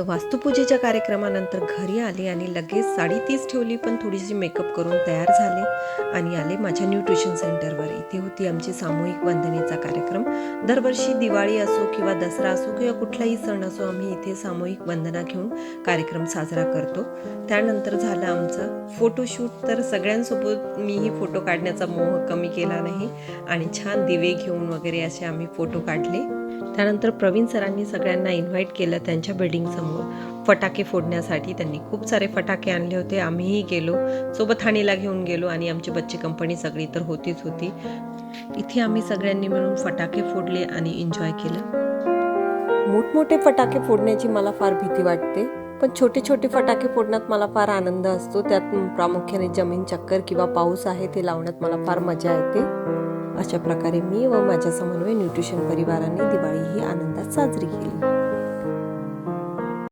तर वास्तुपूजेच्या कार्यक्रमानंतर घरी आले आणि लगेच साडी तीच ठेवली पण थोडीशी मेकअप करून तयार झाले आणि आले माझ्या न्यूट्रिशन सेंटरवर इथे होती आमची सामूहिक वंदनेचा कार्यक्रम. दरवर्षी दिवाळी असो किंवा दसरा असो किंवा कुठलाही सण असो आम्ही इथे सामूहिक वंदना घेऊन कार्यक्रम साजरा करतो. त्यानंतर झालं आमचं फोटोशूट तर सगळ्यांसोबत मीही फोटो काढण्याचा मोह कमी केला नाही आणि छान दिवे घेऊन वगैरे असे आम्ही फोटो काढले. त्यानंतर प्रवीण सरांनी सगळ्यांना इन्व्हाइट केलं त्यांच्या बिल्डिंगसमोर फटाके फोडण्यासाठी त्यांनी खूप सारे फटाके आणले होते. आम्हीही गेलो. सोबत हाणीला घेऊन गेलो आणि आमची बच्ची कंपनी सगळी तर होतीच होती. इथे आम्ही सगळ्यांनी मिळून फटाके फोडले आणि एन्जॉय केलं. मोठमोठे फटाके फोडण्याची मला फार भीती वाटते. पण छोटे छोटे फटाके फोडण्यात मला फार आनंद असतो. त्यात प्रामुख्याने जमीन चक्कर किंवा पाऊस आहे ते लावण्यात मला फार मजा येते. अशा प्रकारे मी व माझ्या समन्वय न्यूट्रिशन परिवाराने दिवाळी ही आनंदात साजरी केली.